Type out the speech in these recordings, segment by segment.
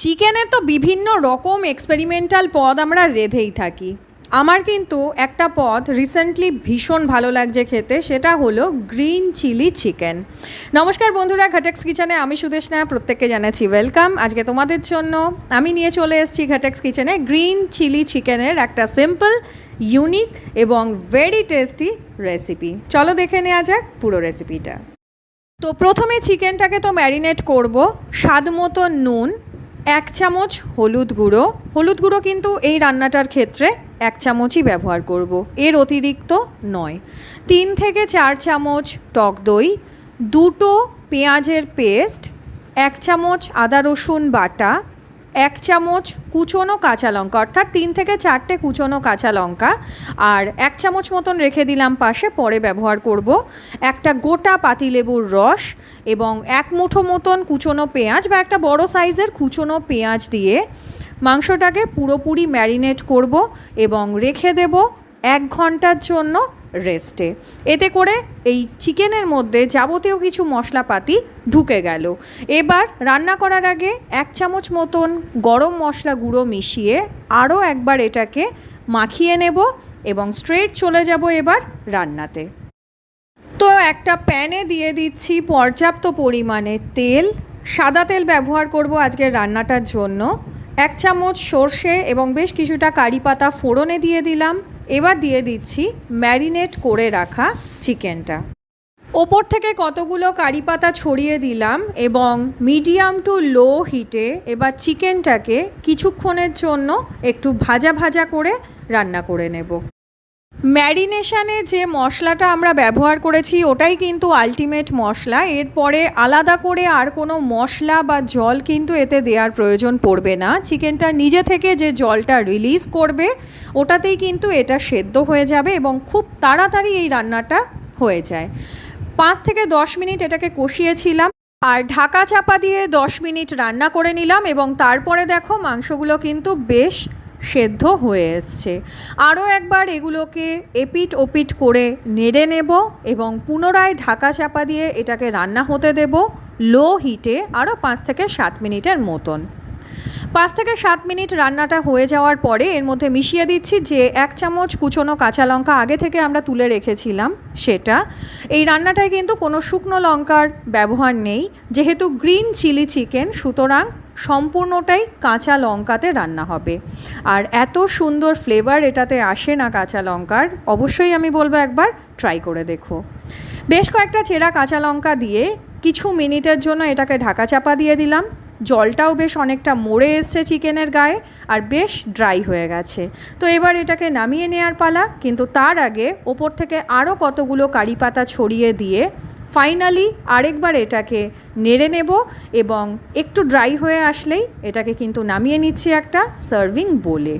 চিকেনে তো বিভিন্ন রকম এক্সপেরিমেন্টাল পদ আমরা রেধেই থাকি। আমার কিন্তু একটা পদ রিসেন্টলি ভীষণ ভালো লাগছে খেতে, সেটা হলো গ্রিন চিলি চিকেন নমস্কার বন্ধুরা ঘাটেক্স কিচেনে আমি সুদেশনা প্রত্যেককে জানাচ্ছি ওয়েলকাম আজকে তোমাদের জন্য আমি নিয়ে চলে এসেছি ঘাটেক্স কিচেনে গ্রিন চিলি চিকেনের একটা সিম্পল ইউনিক এবং ভেরি টেস্টি রেসিপি চলো দেখে নেওয়া যাক পুরো রেসিপিটা তো প্রথমে চিকেনটাকে তো ম্যারিনেট করব, স্বাদ মতো নুন এক চামচ হলুদ গুঁড়ো। হলুদ গুঁড়ো কিন্তু এই রান্নাটার ক্ষেত্রে এক চামচই ব্যবহার করব। এর অতিরিক্ত নয়। তিন থেকে চার চামচ টক দই, দুটো পেঁয়াজের পেস্ট, এক চামচ আদা রসুন বাটা এক চামচ কুচনো কাঁচা লঙ্কা, অর্থাৎ তিন থেকে চারটে কুচনো কাঁচা লঙ্কা, আর এক চামচ মতন রেখে দিলাম পাশে, পরে ব্যবহার করব একটা গোটা পাতিলেবুর রস এবং এক মুঠো মতন কুচনো পেঁয়াজ বা একটা বড় সাইজের কুচনো পেঁয়াজ দিয়ে মাংসটাকে পুরোপুরি ম্যারিনেট করব এবং রেখে দেব এক ঘণ্টার জন্য রেস্টে এতে করে এই চিকেনের মধ্যে যাবতীয় কিছু মশলাপাতি ঢুকে গেল। এবার রান্না করার আগে এক চামচ মতন গরম মশলা গুঁড়ো মিশিয়ে আরও একবার এটাকে মাখিয়ে নেব এবং স্ট্রেট চলে যাব এবার রান্নাতে। তো একটা প্যানে দিয়ে দিচ্ছি পর্যাপ্ত পরিমাণে তেল। সাদা তেল ব্যবহার করব আজকের রান্নাটার জন্য। এক চামচ সর্ষে এবং বেশ কিছুটা কারি পাতা ফোড়নে দিয়ে দিলাম। এবার দিয়ে দিচ্ছি ম্যারিনেট করে রাখা চিকেনটা। ওপর থেকে কতগুলো কারি পাতা ছড়িয়ে দিলাম এবং মিডিয়াম টু লো হিটে এবার চিকেনটাকে কিছুক্ষণের জন্য একটু ভাজা ভাজা করে রান্না করে নেব। ম্যারিনেশনে যে মশলাটা আমরা ব্যবহার করেছি, ওটাই কিন্তু আলটিমেট মশলা। এরপরে আলাদা করে আর কোনো মশলা বা জল কিন্তু এতে দেওয়ার প্রয়োজন পড়বে না। চিকেনটা নিজে থেকে যে জলটা রিলিজ করবে, ওটাতেই কিন্তু এটা সেদ্ধ হয়ে যাবে এবং খুব তাড়াতাড়ি এই রান্নাটা হয়ে যায়। পাঁচ থেকে দশ মিনিট এটাকে কষিয়েছিলাম আর ঢাকা চাপা দিয়ে দশ মিনিট রান্না করে নিলাম এবং তারপরে দেখো মাংসগুলো কিন্তু বেশ সেদ্ধ হয়ে এসছে। আরও একবার এগুলোকে এপিট ওপিট করে নেড়ে নেব এবং পুনরায় ঢাকা চাপা দিয়ে এটাকে রান্না হতে দেব লো হিটে আরও পাঁচ থেকে সাত মিনিটের মতন। পাঁচ থেকে সাত মিনিট রান্নাটা হয়ে যাওয়ার পরে এর মধ্যে মিশিয়ে দিচ্ছি যে এক চামচ কুচনো কাঁচা লঙ্কা আগে থেকে আমরা তুলে রেখেছিলাম সেটা। এই রান্নাটায় কিন্তু কোনো শুকনো লঙ্কার ব্যবহার নেই। যেহেতু গ্রিন চিলি চিকেন, সুতরাং সম্পূর্ণটাই কাঁচা লঙ্কাতে রান্না হবে। আর এত সুন্দর ফ্লেভার এটাতে আসে না কাঁচা লঙ্কার, অবশ্যই আমি বলব একবার ট্রাই করে দেখো। বেশ কয়েকটা চেরা কাঁচা লঙ্কা দিয়ে কিছু মিনিটের জন্য এটাকে ঢাকা চাপা দিয়ে দিলাম। জলটাও বেশ অনেকটা মরে এসছে চিকেনের গায়ে আর বেশ ড্রাই হয়ে গেছে। তো এবার এটাকে নামিয়ে নেওয়ার পালা, কিন্তু তার আগে ওপর থেকে আরও কতগুলো কারি পাতা ছড়িয়ে দিয়ে ফাইনালি আরেকবার এটাকে নেড়ে নেব এবং একটু ড্রাই হয়ে আসলেই এটাকে কিন্তু নামিয়ে নিচ্ছি একটা সার্ভিং বলে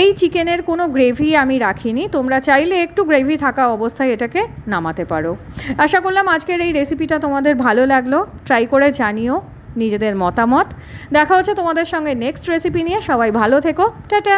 এই চিকেনের কোনো গ্রেভি আমি রাখিনি, তোমরা চাইলে একটু গ্রেভি থাকা অবস্থায় এটাকে নামাতে পারো। আশা করলাম আজকের এই রেসিপিটা তোমাদের ভালো লাগল ট্রাই করে জানিও নিজেদের মতামত। দেখা হচ্ছে তোমাদের সঙ্গে নেক্সট রেসিপি নিয়ে, সবাই ভালো থেকো, টাটা!